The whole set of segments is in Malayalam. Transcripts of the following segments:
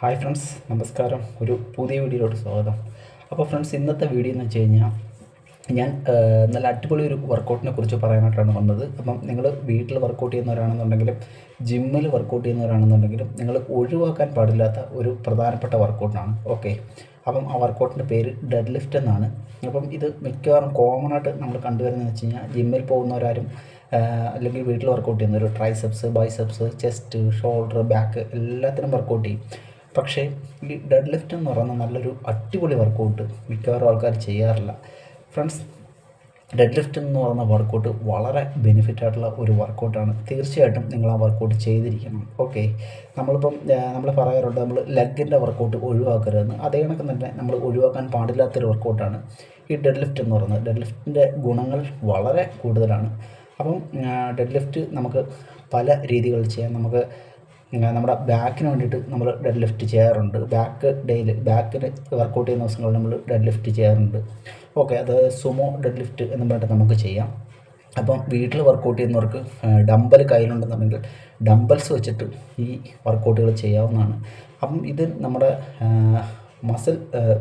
ഹായ് ഫ്രണ്ട്സ് നമസ്കാരം. ഒരു പുതിയ വീഡിയോയിലോട്ട് സ്വാഗതം. അപ്പോൾ ഫ്രണ്ട്സ് ഇന്നത്തെ വീഡിയോ എന്ന് വെച്ച് കഴിഞ്ഞാൽ ഞാൻ നല്ല അടിപൊളി ഒരു വർക്കൗട്ടിനെ കുറിച്ച് പറയാനായിട്ടാണ് വന്നത്. അപ്പം നിങ്ങൾ വീട്ടിൽ വർക്കൗട്ട് ചെയ്യുന്നവരാണെന്നുണ്ടെങ്കിലും ജിമ്മിൽ വർക്കൗട്ട് ചെയ്യുന്നവരാണെന്നുണ്ടെങ്കിലും നിങ്ങൾ ഒഴിവാക്കാൻ പാടില്ലാത്ത ഒരു പ്രധാനപ്പെട്ട വർക്കൗട്ടാണ് ഓക്കെ അപ്പം ആ വർക്കൗട്ടിന്റെ പേര് ഡെഡ് ലിഫ്റ്റ് എന്നാണ്. അപ്പം ഇത് മിക്കവാറും കോമൺ ആയിട്ട് നമ്മൾ കണ്ടുവരുന്നതെന്ന് വെച്ച് കഴിഞ്ഞാൽ ജിമ്മിൽ പോകുന്നവരാരും അല്ലെങ്കിൽ വീട്ടിൽ വർക്കൗട്ട് ചെയ്യുന്നവർ triceps biceps chest shoulder back എല്ലാത്തിനും വർക്കൗട്ട് ചെയ്യും. പക്ഷേ ഈ ഡെഡ് ലിഫ്റ്റ് എന്ന് പറയുന്ന നല്ലൊരു അടിപൊളി വർക്കൗട്ട് മിക്കവാറും ആൾക്കാർ ചെയ്യാറില്ല. ഫ്രണ്ട്സ് ഡെഡ് ലിഫ്റ്റ് എന്ന് പറയുന്ന വർക്കൗട്ട് വളരെ ബെനിഫിറ്റ് ആയിട്ടുള്ള ഒരു വർക്കൗട്ടാണ് തീർച്ചയായിട്ടും നിങ്ങൾ ആ വർക്കൗട്ട് ചെയ്തിരിക്കണം. ഓക്കെ നമ്മളിപ്പം നമ്മൾ പറയാറുണ്ട് നമ്മൾ ലെഗിന്റെ വർക്കൗട്ട് ഒഴിവാക്കരുതെന്ന്. അതേ കണക്ക് തന്നെ നമ്മൾ ഒഴിവാക്കാൻ പാടില്ലാത്തൊരു വർക്കൗട്ടാണ് ഈ ഡെഡ് ലിഫ്റ്റ് എന്ന് പറയുന്നത്. ഡെഡ് ലിഫ്റ്റിന്റെ ഗുണങ്ങൾ വളരെ കൂടുതലാണ്. അപ്പം ഡെഡ് ലിഫ്റ്റ് നമുക്ക് പല രീതികളിൽ ചെയ്യാം. നമുക്ക് നമ്മുടെ ബാക്കിന് വേണ്ടിയിട്ട് നമ്മൾ ഡെഡ് ലിഫ്റ്റ് ചെയ്യാറുണ്ട്. ബാക്ക് ഡെയിലി ബാക്കിന് വർക്കൗട്ട് ചെയ്യുന്ന ദിവസങ്ങളിൽ നമ്മൾ ഡെഡ് ലിഫ്റ്റ് ചെയ്യാറുണ്ട്. ഓക്കെ അത് സുമോ ഡെഡ് ലിഫ്റ്റ് എന്ന് പറഞ്ഞിട്ട് നമുക്ക് ചെയ്യാം. അപ്പം വീട്ടിൽ വർക്കൗട്ട് ചെയ്യുന്നവർക്ക് ഡമ്പൽ കയ്യിലുണ്ടെന്നുണ്ടെങ്കിൽ ഡമ്പൽസ് വെച്ചിട്ട് ഈ വർക്കൗട്ടുകൾ ചെയ്യാവുന്നതാണ്. അപ്പം ഇത് നമ്മുടെ മസിൽ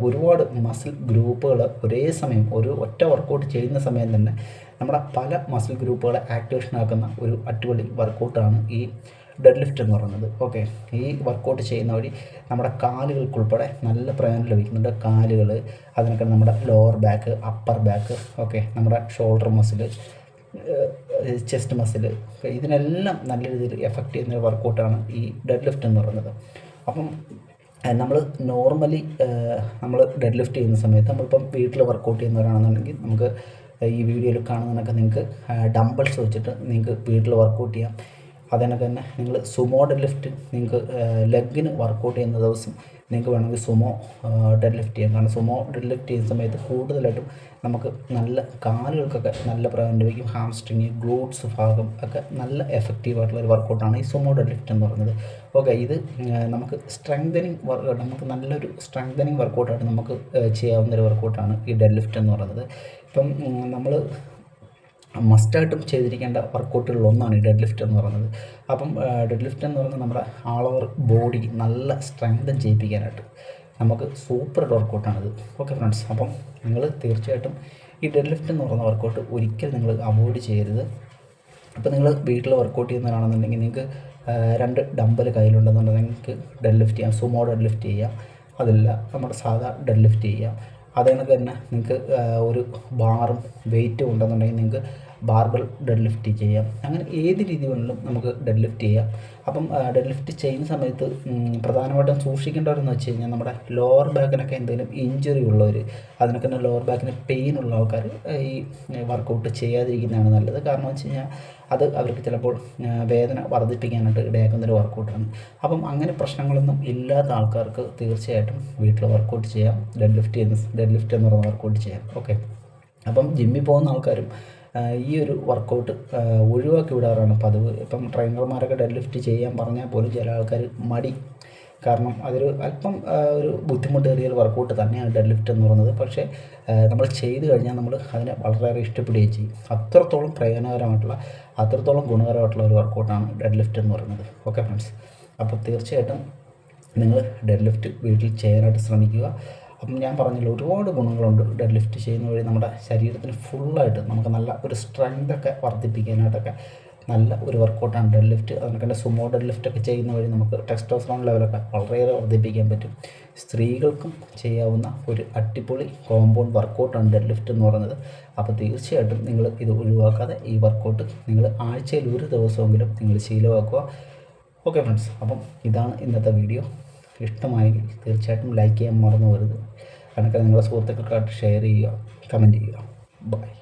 ഒരുപാട് മസിൽ ഗ്രൂപ്പുകൾ ഒരേ സമയം ഒരു ഒറ്റ വർക്കൗട്ട് ചെയ്യുന്ന സമയം തന്നെ നമ്മുടെ പല മസിൽ ഗ്രൂപ്പുകളെ ആക്ടിവേഷൻ ആക്കുന്ന ഒരു അടിപൊളി വർക്കൗട്ടാണ് ഈ ഡെഡ് ലിഫ്റ്റ് എന്ന് പറയുന്നത്. ഓക്കെ ഈ വർക്കൗട്ട് ചെയ്യുന്ന വഴി നമ്മുടെ കാലുകൾക്കുൾപ്പെടെ നല്ല പ്രയോജനം ലഭിക്കുന്നുണ്ട്. കാലുകൾ അതിനൊക്കെ നമ്മുടെ lower back upper back okay നമ്മുടെ ഷോൾഡർ മസിൽ ചെസ്റ്റ് മസിൽ ഇതിനെല്ലാം നല്ല രീതിയിൽ എഫക്റ്റ് ചെയ്യുന്ന വർക്കൗട്ടാണ് ഈ ഡെഡ് ലിഫ്റ്റ് എന്ന് പറയുന്നത്. അപ്പം നമ്മൾ നോർമലി നമ്മൾ ഡെഡ് ലിഫ്റ്റ് ചെയ്യുന്ന സമയത്ത് നമ്മളിപ്പം വീട്ടിൽ വർക്കൗട്ട് ചെയ്യുന്നവരാണെന്നുണ്ടെങ്കിൽ നമുക്ക് ഈ വീഡിയോയിൽ കാണുന്നതൊക്കെ നിങ്ങൾക്ക് ഡംബിൾസ് വെച്ചിട്ട് നിങ്ങൾക്ക് വീട്ടിൽ വർക്കൗട്ട് ചെയ്യാം. അതിനൊക്കെ തന്നെ നിങ്ങൾ സുമോ ഡെഡ് ലിഫ്റ്റ് നിങ്ങൾക്ക് ലെഗിന് വർക്കൗട്ട് ചെയ്യുന്ന ദിവസം നിങ്ങൾക്ക് വേണമെങ്കിൽ സുമോ ഡെഡ് ലിഫ്റ്റ് ചെയ്യാം. കാരണം സുമോ ഡെഡ് ലിഫ്റ്റ് ചെയ്യുന്ന സമയത്ത് കൂടുതലായിട്ടും നമുക്ക് നല്ല കാലുകൾക്കൊക്കെ നല്ല പ്രയോജനം ലഭിക്കും. ഹാംസ്ട്രിങ് ഗ്ലൂട്ട്സ് ഭാഗം ഒക്കെ നല്ല എഫക്റ്റീവ് ആയിട്ടുള്ള ഒരു വർക്കൗട്ടാണ് ഈ സുമോ ഡെഡ് ലിഫ്റ്റ് എന്ന് പറയുന്നത്. ഓക്കെ ഇത് നമുക്ക് സ്ട്രെങ്തനിങ് വർക്ക് നമുക്ക് നല്ലൊരു സ്ട്രെങ്തനിങ് വർക്കൗട്ടായിട്ട് നമുക്ക് ചെയ്യാവുന്ന ഒരു വർക്കൗട്ടാണ് ഈ ഡെഡ് ലിഫ്റ്റ് എന്ന് പറയുന്നത്. ഇപ്പം നമ്മൾ മസ്റ്റായിട്ടും ചെയ്തിരിക്കേണ്ട വർക്കൗട്ടുകളിൽ ഒന്നാണ് ഈ ഡെഡ് ലിഫ്റ്റ് എന്ന് പറയുന്നത്. അപ്പം ഡെഡ് ലിഫ്റ്റ് എന്ന് പറയുന്നത് നമ്മുടെ ആൾ ഓവർ ബോഡി നല്ല സ്ട്രെങ്തൻ ചെയ്യിപ്പിക്കാനായിട്ട് നമുക്ക് സൂപ്പർ വർക്കൗട്ടാണിത്. ഓക്കെ ഫ്രണ്ട്സ് അപ്പം നിങ്ങൾ തീർച്ചയായിട്ടും ഈ ഡെഡ് ലിഫ്റ്റ് എന്ന് പറയുന്ന വർക്കൗട്ട് ഒരിക്കലും നിങ്ങൾ അവോയ്ഡ് ചെയ്യരുത്. അപ്പോൾ നിങ്ങൾ വീട്ടിൽ വർക്കൗട്ട് ചെയ്യുന്നവരാണെന്നുണ്ടെങ്കിൽ നിങ്ങൾക്ക് രണ്ട് ഡമ്പൽ കയ്യിലുണ്ടെന്നുണ്ടെങ്കിൽ നിങ്ങൾക്ക് ഡെഡ് ലിഫ്റ്റ് ചെയ്യാം സുമോ ഡെഡ് ലിഫ്റ്റ് ചെയ്യാം. അതല്ല നമ്മുടെ സാധാ ഡെഡ് ലിഫ്റ്റ് ചെയ്യാം. അതേണക്ക് തന്നെ നിങ്ങൾക്ക് ഒരു ബാറും വെയിറ്റും ഉണ്ടെന്നുണ്ടെങ്കിൽ നിങ്ങൾക്ക് ബാർബൽ ഡെഡ് ലിഫ്റ്റ് ചെയ്യാം. അങ്ങനെ ഏത് രീതി വേണമെങ്കിലും നമുക്ക് ഡെഡ് ലിഫ്റ്റ് ചെയ്യാം. അപ്പം ഡെഡ് ലിഫ്റ്റ് ചെയ്യുന്ന സമയത്ത് പ്രധാനമായിട്ടും സൂക്ഷിക്കേണ്ടവരെന്ന് വെച്ച് കഴിഞ്ഞാൽ നമ്മുടെ ലോവർ ബാക്കിനൊക്കെ എന്തെങ്കിലും ഇഞ്ചുറി ഉള്ളവർ അതിനൊക്കെ തന്നെ ലോവർ ബാക്കിന് പെയിൻ ഉള്ള ആൾക്കാർ ഈ വർക്കൗട്ട് ചെയ്യാതിരിക്കുന്നതാണ് നല്ലത്. കാരണം വെച്ച് കഴിഞ്ഞാൽ അത് അവർക്ക് ചിലപ്പോൾ വേദന വർദ്ധിപ്പിക്കാനായിട്ട് ഇടയാക്കുന്ന ഒരു വർക്കൗട്ടാണ് അപ്പം അങ്ങനെ പ്രശ്നങ്ങളൊന്നും ഇല്ലാത്ത ആൾക്കാർക്ക് തീർച്ചയായിട്ടും വീട്ടിൽ വർക്കൗട്ട് ചെയ്യാം. ഡെഡ് ലിഫ്റ്റ് ചെയ്യുന്ന ഡെഡ് ലിഫ്റ്റ് എന്ന് പറയുന്ന വർക്കൗട്ട് ചെയ്യാം. ഓക്കെ അപ്പം ജിമ്മിൽ പോകുന്ന ആൾക്കാരും ഈ ഒരു വർക്കൗട്ട് ഒഴിവാക്കി വിടാറാണ് പതിവ്. ഇപ്പം ട്രെയിനർമാരൊക്കെ ഡെഡ് ലിഫ്റ്റ് ചെയ്യാൻ പറഞ്ഞാൽ പോലും ചില ആൾക്കാർ മടി. കാരണം അതൊരു അല്പം ഒരു ബുദ്ധിമുട്ടേറിയ ഒരു വർക്കൗട്ട് തന്നെയാണ് ഡെഡ് ലിഫ്റ്റ് എന്ന് പറയുന്നത്. പക്ഷേ നമ്മൾ ചെയ്ത് കഴിഞ്ഞാൽ നമ്മൾ അതിനെ വളരെയേറെ ഇഷ്ടപ്പെടുകയും ചെയ്യും. അത്രത്തോളം പ്രയോജനകരമായിട്ടുള്ള അത്രത്തോളം ഗുണകരമായിട്ടുള്ള ഒരു വർക്കൗട്ടാണ് ഡെഡ് ലിഫ്റ്റ് എന്ന് പറയുന്നത്. ഓക്കെ ഫ്രണ്ട്സ് അപ്പോൾ തീർച്ചയായിട്ടും നിങ്ങൾ ഡെഡ് ലിഫ്റ്റ് വീട്ടിൽ ചെയ്യാനായിട്ട് ശ്രമിക്കുക. അപ്പം ഞാൻ പറഞ്ഞല്ലോ ഒരുപാട് ഗുണങ്ങളുണ്ട് ഡെഡ് ലിഫ്റ്റ് ചെയ്യുന്ന വഴി നമ്മുടെ ശരീരത്തിന് ഫുള്ളായിട്ട് നമുക്ക് നല്ല ഒരു സ്ട്രെങ്ത് ഒക്കെ വർദ്ധിപ്പിക്കാനായിട്ടൊക്കെ നല്ല ഒരു വർക്കൗട്ടാണ് ഡെഡ് ലിഫ്റ്റ് അതിനൊക്കെ സുമോ ഡെഡ് ലിഫ്റ്റ് ഒക്കെ ചെയ്യുന്ന വഴി നമുക്ക് ടെക്സ്റ്റോസ്ട്രോൺ ലെവലൊക്കെ വളരെയേറെ വർദ്ധിപ്പിക്കാൻ പറ്റും. സ്ത്രീകൾക്കും ചെയ്യാവുന്ന ഒരു അടിപൊളി കോമ്പൗണ്ട് വർക്കൗട്ടാണ് ഡെഡ് ലിഫ്റ്റ് എന്ന് പറയുന്നത്. അപ്പോൾ തീർച്ചയായിട്ടും നിങ്ങൾ ഇത് ഒഴിവാക്കാതെ ഈ വർക്കൗട്ട് നിങ്ങൾ ആഴ്ചയിൽ ഒരു ദിവസമെങ്കിലും നിങ്ങൾ ശീലമാക്കുക. ഓക്കെ ഫ്രണ്ട്സ് അപ്പം ഇതാണ് ഇന്നത്തെ വീഡിയോ ഇഷ്ടമായെങ്കിൽ തീർച്ചയായിട്ടും ലൈക്ക് ചെയ്യാൻ മറന്നു പോകരുത്. കണക്കെ നിങ്ങളുടെ സുഹൃത്തുക്കൾക്കായിട്ട് ഷെയർ ചെയ്യുക കമന്റ് ചെയ്യുക. ബൈ